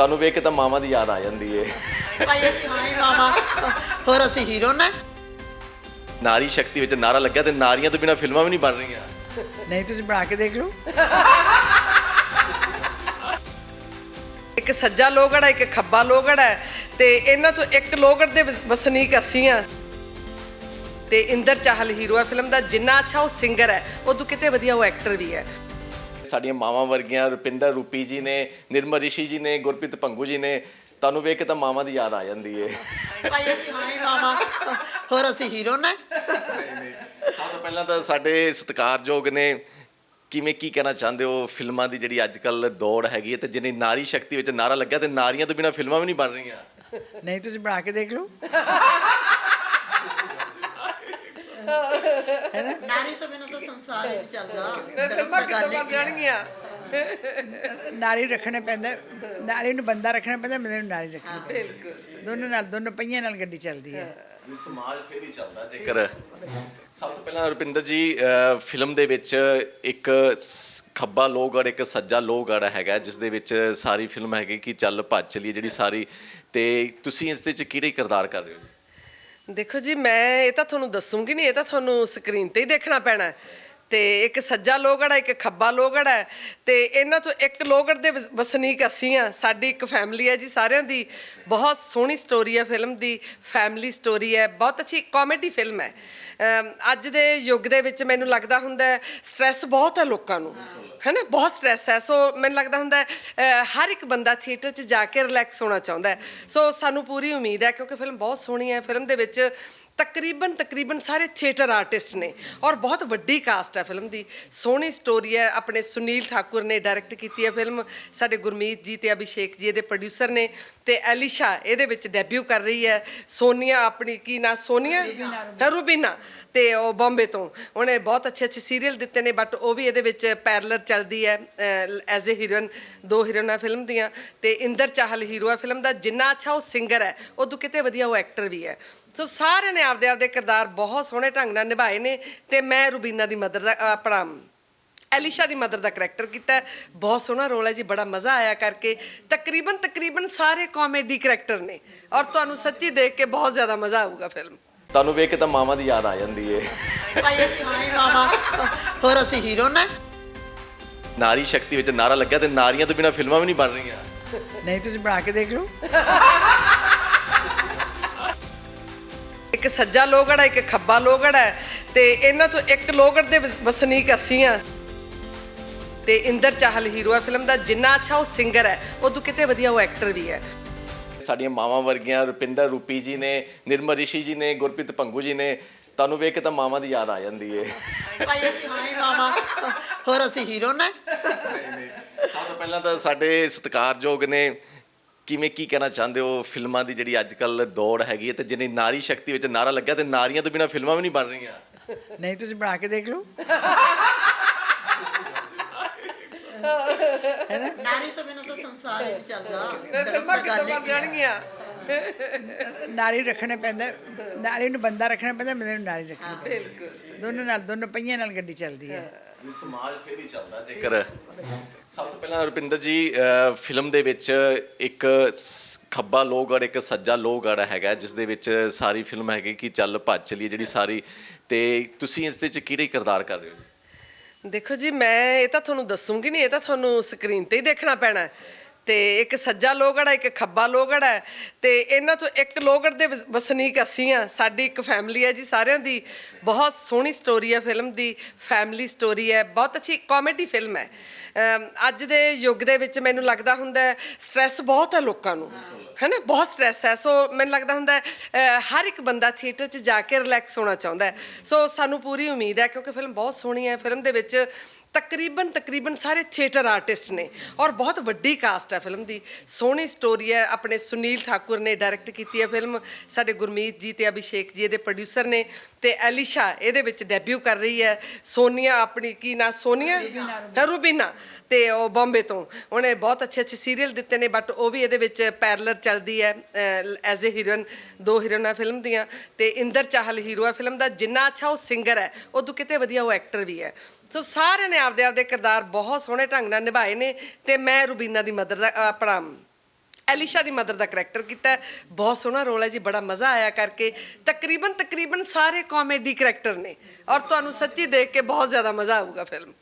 ਤੁਹਾਨੂੰ ਵੇਖ ਕੇ ਤਾਂ ਮਾਮਾ ਦੀ ਯਾਦ ਆ ਜਾਂਦੀ ਏ। ਭਾਈ ਅਸੀਂ ਹਾਂ ਹੀ ਮਾਮਾ ਹੋਰ ਅਸੀਂ ਹੀਰੋ ਨੇ। ਨਾਰੀ ਸ਼ਕਤੀ ਵਿੱਚ ਨਾਰਾ ਲੱਗਿਆ ਤੇ ਨਾਰੀਆਂ ਤੋਂ ਬਿਨਾ ਫਿਲਮਾਂ ਵੀ ਨਹੀਂ ਬਣ ਰਹੀਆਂ। ਨਹੀਂ ਤੁਸੀਂ ਬਣਾ ਕੇ ਦੇਖ ਲਓ। ਇੱਕ ਸੱਜਾ ਲੋਗੜ ਹੈ ਇੱਕ ਖੱਬਾ ਲੋਗੜ ਹੈ ਤੇ ਇਹਨਾਂ ਤੋਂ ਇੱਕ ਲੋਗੜ ਦੇ ਵਸ- ਵਸਨੀਕ ਅਸੀਂ ਆ ਤੇ ਇੰਦਰ ਚਾਹਲ ਹੀਰੋ ਹੈ ਫਿਲਮ ਦਾ ਜਿੰਨਾ ਅੱਛਾ ਉਹ ਸਿੰਗਰ ਹੈ ਉਦੋਂ ਕਿਤੇ ਵਧੀਆ ਉਹ ਐਕਟਰ ਵੀ ਹੈ। ਸਾਡੀਆਂ ਮਾਵਾਂ ਵਰਗੀਆਂ ਰੁਪਿੰਦਰ ਰੂਪੀ ਜੀ ਨੇ ਨਿਰਮਲ ਰਿਸ਼ੀ ਜੀ ਨੇ ਗੁਰਪ੍ਰੀਤ ਭੰਗੂ ਜੀ ਨੇ ਤੁਹਾਨੂੰ ਵੇਖ ਕੇ ਤਾਂ ਮਾਮਾ ਦੀ ਯਾਦ ਆ ਜਾਂਦੀ ਏ। ਭਾਈ ਅਸੀਂ ਹਾਂ ਹੀ ਮਾਮਾ ਹੋਰ ਅਸੀਂ ਹੀਰੋ ਨੇ। ਸਭ ਤੋਂ ਪਹਿਲਾਂ ਤਾਂ ਸਾਡੇ ਸਤਿਕਾਰਯੋਗ ਨੇ ਕਿਵੇਂ ਕੀ ਕਹਿਣਾ ਚਾਹੁੰਦੇ ਹੋ ਫਿਲਮਾਂ ਦੀ ਜਿਹੜੀ ਅੱਜ ਕੱਲ ਦੌੜ ਹੈਗੀ ਹੈ ਤੇ ਜਿੰਨੀ ਨਾਰੀ ਸ਼ਕਤੀ ਵਿੱਚ ਨਾਰਾ ਲੱਗਿਆ ਤੇ ਨਾਰੀਆਂ ਤੋਂ ਬਿਨਾ ਫਿਲਮਾਂ ਵੀ ਨਹੀਂ ਬਣ ਰਹੀਆਂ? ਨਹੀਂ ਤੁਸੀਂ ਬਣਾ ਕੇ ਦੇਖ ਲਓ। ਨਾਰੀ ਤੋਂ ਬਿਨਾਂ ਤਾਂ ਸੰਸਾਰ ਹੀ ਨਹੀਂ ਚੱਲਦਾ। ਫਿਲਮਾਂ ਕਿੱਦਾਂ ਬਣ ਜਾਣਗੀਆਂ ਨਾਰੀ ਰੱਖਣਾ ਪੈਂਦਾ ਨਾਰੀ ਨੂੰ ਬੰਦਾ ਰੱਖਣਾ ਪੈਂਦਾ ਬੰਦੇ ਨੂੰ ਨਾਰੀ ਰੱਖਣੀ ਪੈਂਦੀ। ਬਿਲਕੁਲ ਦੋਨੋਂ ਨਾਲ ਦੋਨੋਂ ਪਈਆਂ ਨਾਲ ਗੱਡੀ ਚੱਲਦੀ ਹੈ। ਸਮਾਜ ਫੇਰ ਹੀ ਚੱਲਦਾ। ਜੇਕਰ ਸਭ ਤੋਂ ਪਹਿਲਾਂ ਰੁਪਿੰਦਰ ਜੀ ਫਿਲਮ ਦੇ ਵਿੱਚ ਇੱਕ ਖੱਬਾ ਲੋਗੜ ਇੱਕ ਸੱਜਾ ਲੋਗੜ ਹੈਗਾ ਜਿਸ ਦੇ ਵਿੱਚ ਸਾਰੀ ਫਿਲਮ ਹੈਗੀ ਕਿ ਚੱਲ ਭੱਜ ਚਲੀਏ ਜਿਹੜੀ ਸਾਰੀ। ਤੇ ਤੁਸੀਂ ਇਸ ਦੇ ਵਿੱਚ ਕਿਹੜੇ ਕਿਰਦਾਰ ਕਰ ਰਹੇ ਹੋ? ਦੇਖੋ ਜੀ, ਮੈਂ ਇਹ ਤਾਂ ਤੁਹਾਨੂੰ ਦੱਸੂਗੀ ਨਹੀਂ, ਇਹ ਤਾਂ ਤੁਹਾਨੂੰ ਸਕਰੀਨ ਤੇ ਹੀ ਦੇਖਣਾ ਪੈਣਾ ਹੈ। ਤੇ ਇੱਕ ਸੱਜਾ ਲੋਗੜ ਹੈ, ਇੱਕ ਖੱਬਾ ਲੋਗੜ ਹੈ। ਤੇ ਇਹਨਾਂ ਤੋਂ ਇੱਕ ਲੋਗੜ ਦੇ ਵਸ- ਵਸਨੀਕ ਅਸੀਂ ਆ ਸਾਡੀ ਇੱਕ ਫੈਮਿਲੀ ਹੈ ਜੀ, ਸਾਰਿਆਂ ਦੀ ਬਹੁਤ ਸੋਹਣੀ ਸਟੋਰੀ ਹੈ ਫਿਲਮ ਦੀ ਫੈਮਿਲੀ ਸਟੋਰੀ ਹੈ। ਬਹੁਤ ਅੱਛੀ ਕਾਮੇਡੀ ਫਿਲਮ ਹੈ। ਅਮ, ਅੱਜ ਦੇ ਯੁੱਗ ਦੇ ਵਿੱਚ ਮੈਨੂੰ ਲੱਗਦਾ ਹੁੰਦਾ ਸਟ੍ਰੈਸ ਬਹੁਤ ਹੈ ਲੋਕਾਂ ਨੂੰ। ਹੈਨਾ, ਬਹੁਤ ਸਟ੍ਰੈਸ ਹੈ। ਸੋ ਮੈਨੂੰ ਲੱਗਦਾ ਹੁੰਦਾ ਹਰ ਇੱਕ ਬੰਦਾ ਥੀਏਟਰ 'ਚ ਜਾ ਕੇ ਰਿਲੈਕਸ ਹੋਣਾ ਚਾਹੁੰਦਾ ਸੋ ਸਾਨੂੰ ਪੂਰੀ ਉਮੀਦ ਹੈ, ਕਿਉਂਕਿ ਫਿਲਮ ਬਹੁਤ ਸੋਹਣੀ ਹੈ। ਫਿਲਮ ਦੇ ਵਿੱਚ ਤਕਰੀਬਨ ਤਕਰੀਬਨ ਸਾਰੇ ਥੀਏਟਰ ਆਰਟਿਸਟ ਨੇ ਔਰ ਬਹੁਤ ਵੱਡੀ ਕਾਸਟ ਹੈ ਫਿਲਮ ਦੀ। ਸੋਹਣੀ ਸਟੋਰੀ ਹੈ, ਆਪਣੇ ਸੁਨੀਲ ਠਾਕੁਰ ਨੇ ਡਾਇਰੈਕਟ ਕੀਤੀ ਹੈ ਫਿਲਮ ਸਾਡੇ ਗੁਰਮੀਤ ਜੀ ਤੇ ਅਭਿਸ਼ੇਕ ਜੀ, ਇਹਦੇ ਪ੍ਰੋਡਿਊਸਰ ਨੇ ਤੇ ਐਲੀਸ਼ਾ ਇਹਦੇ ਵਿੱਚ ਡੈਬਿਊ ਕਰ ਰਹੀ ਹੈ। ਸੋਨੀਆ ਆਪਣੀ ਕੀ ਨਾਂ? ਸੋਨੀਆ? ਰੂਬੀਨਾ। ਤੇ ਉਹ ਬੰਬੇ ਤੋਂ। ਉਹਨੇ ਬਹੁਤ ਅੱਛੇ ਅੱਛੇ ਸੀਰੀਅਲ ਦਿੱਤੇ ਨੇ ਬਟ ਉਹ ਵੀ ਇਹਦੇ ਵਿੱਚ ਪੈਰਲਰ ਚੱਲਦੀ ਹੈ ਐਜ਼ ਅ ਹੀਰੋਇਨ ਦੋ ਹੀਰੋਇਨਾਂ ਫਿਲਮ ਦੀਆਂ ਤੇ ਇੰਦਰ ਚਾਹਲ ਹੀਰੋ ਹੈ ਫਿਲਮ ਦਾ, ਜਿੰਨਾ ਅੱਛਾ ਉਹ ਸਿੰਗਰ ਹੈ, ਉਦੋਂ ਕਿਤੇ ਵਧੀਆ ਉਹ ਐਕਟਰ ਵੀ ਹੈ। ਸੋ ਸਾਰਿਆਂ ਨੇ ਆਪਦੇ ਆਪਦੇ ਕਿਰਦਾਰ ਬਹੁਤ ਸੋਹਣੇ ਢੰਗ ਨਾਲ ਨਿਭਾਏ ਨੇ ਤੇ ਮੈਂ ਰੂਬੀਨਾ ਦੀ ਮਦਰ ਦਾ ਆਪਣਾ, ਐਲਿਸ਼ਾ ਦੀ ਮਦਰ ਦਾ ਕਰੈਕਟਰ ਕੀਤਾ ਬਹੁਤ ਸੋਹਣਾ ਰੋਲ ਹੈ ਜੀ, ਬੜਾ ਮਜ਼ਾ ਆਇਆ ਕਰਕੇ। ਤਕਰੀਬਨ ਤਕਰੀਬਨ ਸਾਰੇ ਕਾਮੇਡੀ ਕਰੈਕਟਰ ਨੇ। ਔਰ ਤੁਹਾਨੂੰ ਸੱਚੀ ਦੇਖ ਕੇ ਬਹੁਤ ਜ਼ਿਆਦਾ ਮਜ਼ਾ ਆਊਗਾ ਫਿਲਮ ਤੁਹਾਨੂੰ ਵੇਖ ਕੇ ਤਾਂ ਮਾਮਾ ਦੀ ਯਾਦ ਆ ਜਾਂਦੀ ਏ। ਭਾਈ ਅਸੀਂ ਹਾਂ ਹੀ ਮਾਮਾ ਹੋਰ ਅਸੀਂ ਹੀਰੋ ਨੇ। ਨਾਰੀ ਸ਼ਕਤੀ ਵਿੱਚ ਨਾਰਾ ਲੱਗਿਆ ਤੇ ਨਾਰੀਆਂ ਤੋਂ ਬਿਨਾ ਫਿਲਮਾਂ ਵੀ ਨਹੀਂ ਬਣ ਰਹੀਆਂ। ਨਹੀਂ ਤੁਸੀਂ ਬਣਾ ਕੇ ਦੇਖ ਲਓ। ਇੱਕ ਸੱਜਾ ਲੋਗੜ ਹੈ ਇੱਕ ਖੱਬਾ ਲੋਗੜ ਹੈ ਤੇ ਇਹਨਾਂ ਤੋਂ ਇੱਕ ਲੋਗੜ ਦੇ ਵਸ- ਵਸਨੀਕ ਅਸੀਂ ਆ ਤੇ ਇੰਦਰ ਚਾਹਲ ਹੀਰੋ ਹੈ ਫਿਲਮ ਦਾ ਜਿੰਨਾ ਅੱਛਾ ਉਹ ਸਿੰਗਰ ਹੈ ਉਦੋਂ ਕਿਤੇ ਵਧੀਆ ਉਹ ਐਕਟਰ ਵੀ ਹੈ। ਸਾਡੀਆਂ ਮਾਵਾਂ ਵਰਗੀਆਂ ਰੁਪਿੰਦਰ ਰੂਪੀ ਜੀ ਨੇ ਨਿਰਮਲ ਰਿਸ਼ੀ ਜੀ ਨੇ ਗੁਰਪ੍ਰੀਤ ਭੰਗੂ ਜੀ ਨੇ ਤੁਹਾਨੂੰ ਵੇਖ ਕੇ ਤਾਂ ਮਾਮਾ ਦੀ ਯਾਦ ਆ ਜਾਂਦੀ ਏ। ਭਾਈ ਅਸੀਂ ਹਾਂ ਹੀ ਮਾਮਾ ਹੋਰ ਅਸੀਂ ਹੀਰੋ ਨੇ। ਸਭ ਤੋਂ ਪਹਿਲਾਂ ਤਾਂ ਸਾਡੇ ਸਤਿਕਾਰਯੋਗ ਨੇ ਕਿਵੇਂ ਕੀ ਕਹਿਣਾ ਚਾਹੁੰਦੇ ਹੋ ਫਿਲਮਾਂ ਦੀ ਜਿਹੜੀ ਅੱਜ ਕੱਲ ਦੌੜ ਹੈਗੀ ਹੈ ਤੇ ਜਿੰਨੀ ਨਾਰੀ ਸ਼ਕਤੀ ਵਿੱਚ ਨਾਰਾ ਲੱਗਿਆ ਤੇ ਨਾਰੀਆਂ ਤੋਂ ਬਿਨਾ ਫਿਲਮਾਂ ਵੀ ਨਹੀਂ ਬਣ ਰਹੀਆਂ? ਨਹੀਂ ਤੁਸੀਂ ਬਣਾ ਕੇ ਦੇਖ ਲਓ। ਨਾਰੀ ਤੋਂ ਬਿਨਾਂ ਤਾਂ ਸੰਸਾਰ ਹੀ ਨਹੀਂ ਚੱਲਦਾ। ਫਿਲਮਾਂ ਕਿੱਦਾਂ ਬਣ ਜਾਣਗੀਆਂ ਨਾਰੀ ਰੱਖਣਾ ਪੈਂਦਾ ਨਾਰੀ ਨੂੰ ਬੰਦਾ ਰੱਖਣਾ ਪੈਂਦਾ ਬੰਦੇ ਨੂੰ ਨਾਰੀ ਰੱਖਣੀ ਪੈਂਦੀ। ਬਿਲਕੁਲ ਦੋਨੋਂ ਨਾਲ ਦੋਨੋਂ ਪਈਆਂ ਨਾਲ ਗੱਡੀ ਚੱਲਦੀ ਹੈ। ਸਮਾਜ ਫੇਰ ਹੀ ਚੱਲਦਾ ਜੇਕਰ ਸਭ ਤੋਂ ਪਹਿਲਾਂ ਰੁਪਿੰਦਰ ਜੀ ਫਿਲਮ ਦੇ ਵਿੱਚ ਇੱਕ ਖੱਬਾ ਲੋਗੜ ਇੱਕ ਸੱਜਾ ਲੋਗੜ ਹੈਗਾ ਜਿਸ ਦੇ ਵਿੱਚ ਸਾਰੀ ਫਿਲਮ ਹੈਗੀ ਕਿ ਚੱਲ ਭੱਜ ਚਲੀਏ ਜਿਹੜੀ ਸਾਰੀ। ਤੇ ਤੁਸੀਂ ਇਸ ਦੇ ਵਿੱਚ ਕਿਹੜੇ ਕਿਰਦਾਰ ਕਰ ਰਹੇ ਹੋ? ਦੇਖੋ ਜੀ, ਮੈਂ ਇਹ ਤਾਂ ਤੁਹਾਨੂੰ ਦੱਸੂਗੀ ਨਹੀਂ ਇਹ ਤਾਂ ਤੁਹਾਨੂੰ ਸਕਰੀਨ ਤੇ ਹੀ ਦੇਖਣਾ ਪੈਣਾ ਹੈ। ਤੇ ਇੱਕ ਸੱਜਾ ਲੋਗੜ ਹੈ ਇੱਕ ਖੱਬਾ ਲੋਗੜ ਹੈ ਤੇ ਇਹਨਾਂ ਤੋਂ ਇੱਕ ਲੋਗੜ ਦੇ ਵਸ- ਵਸਨੀਕ ਅਸੀਂ ਆ ਸਾਡੀ ਇੱਕ ਫੈਮਿਲੀ ਹੈ ਜੀ ਸਾਰਿਆਂ ਦੀ ਬਹੁਤ ਸੋਹਣੀ ਸਟੋਰੀ ਹੈ ਫਿਲਮ ਦੀ ਫੈਮਿਲੀ ਸਟੋਰੀ ਹੈ ਬਹੁਤ ਅੱਛੀ ਕਾਮੇਡੀ ਫਿਲਮ ਹੈ। ਅਮ ਅੱਜ ਦੇ ਯੁੱਗ ਦੇ ਵਿੱਚ ਮੈਨੂੰ ਲੱਗਦਾ ਹੁੰਦਾ ਸਟ੍ਰੈਸ ਬਹੁਤ ਹੈ ਲੋਕਾਂ ਨੂੰ ਹੈਨਾ? ਬਹੁਤ ਸਟ੍ਰੈਸ ਹੈ। ਸੋ ਮੈਨੂੰ ਲੱਗਦਾ ਹੁੰਦਾ ਹੈ, ਅਹ, ਹਰ ਇੱਕ ਬੰਦਾ ਥੀਏਟਰ 'ਚ ਜਾ ਕੇ ਰਿਲੈਕਸ ਹੋਣਾ ਚਾਹੁੰਦਾ ਹੈ। ਸੋ ਸਾਨੂੰ ਪੂਰੀ ਉਮੀਦ ਹੈ ਕਿਉਂਕਿ ਫਿਲਮ ਬਹੁਤ ਸੋਹਣੀ ਹੈ। ਫਿਲਮ ਦੇ ਵਿੱਚ ਤਕਰੀਬਨ ਤਕਰੀਬਨ ਸਾਰੇ ਥੀਏਟਰ ਆਰਟਿਸਟ ਨੇ ਔਰ ਬਹੁਤ ਵੱਡੀ ਕਾਸਟ ਹੈ ਫਿਲਮ ਦੀ। ਸੋਹਣੀ ਸਟੋਰੀ ਹੈ, ਆਪਣੇ ਸੁਨੀਲ ਠਾਕੁਰ ਨੇ ਡਾਇਰੈਕਟ ਕੀਤੀ ਹੈ ਫਿਲਮ ਸਾਡੇ ਗੁਰਮੀਤ ਜੀ ਤੇ ਅਭਿਸ਼ੇਕ ਜੀ ਇਹਦੇ ਪ੍ਰੋਡਿਊਸਰ ਨੇ ਤੇ ਐਲੀਸ਼ਾ ਇਹਦੇ ਵਿੱਚ ਡੈਬਿਊ ਕਰ ਰਹੀ ਹੈ। ਸੋਨੀਆ ਆਪਣੀ ਕੀ ਨਾਂ? ਸੋਨੀਆ? ਰੂਬੀਨਾ। ਤੇ ਉਹ ਬੰਬੇ ਤੋਂ। ਉਹਨੇ ਬਹੁਤ ਅੱਛੇ ਅੱਛੇ ਸੀਰੀਅਲ ਦਿੱਤੇ ਨੇ ਬਟ ਉਹ ਵੀ ਇਹਦੇ ਵਿੱਚ ਪੈਰਲਰ ਚੱਲਦੀ ਹੈ ਐਜ਼ ਅ ਹੀਰੋਇਨ ਦੋ ਹੀਰੋਇਨਾਂ ਫਿਲਮ ਦੀਆਂ। ਤੇ ਇੰਦਰ ਚਾਹਲ ਹੀਰੋ ਹੈ ਫਿਲਮ ਦਾ। ਜਿੰਨਾ ਅੱਛਾ ਉਹ ਸਿੰਗਰ ਹੈ, ਉਦੋਂ ਕਿਤੇ ਵਧੀਆ ਉਹ ਐਕਟਰ ਵੀ ਹੈ। ਸੋ ਸਾਰਿਆਂ ਨੇ ਆਪਦੇ ਆਪਦੇ ਕਿਰਦਾਰ ਬਹੁਤ ਸੋਹਣੇ ਢੰਗ ਨਾਲ ਨਿਭਾਏ ਨੇ ਤੇ ਮੈਂ ਰੂਬੀਨਾ ਦੀ ਮਦਰ ਦਾ ਆਪਣਾ ਐਲਿਸ਼ਾ ਦੀ ਮਦਰ ਦਾ ਕਰੈਕਟਰ ਕੀਤਾ ਬਹੁਤ ਸੋਹਣਾ ਰੋਲ ਹੈ ਜੀ, ਬੜਾ ਮਜ਼ਾ ਆਇਆ ਕਰਕੇ। ਤਕਰੀਬਨ ਤਕਰੀਬਨ ਸਾਰੇ ਕਾਮੇਡੀ ਕਰੈਕਟਰ ਨੇ। ਔਰ ਤੁਹਾਨੂੰ ਸੱਚੀ ਦੇਖ ਕੇ ਬਹੁਤ ਜ਼ਿਆਦਾ ਮਜ਼ਾ ਆਊਗਾ ਫਿਲਮ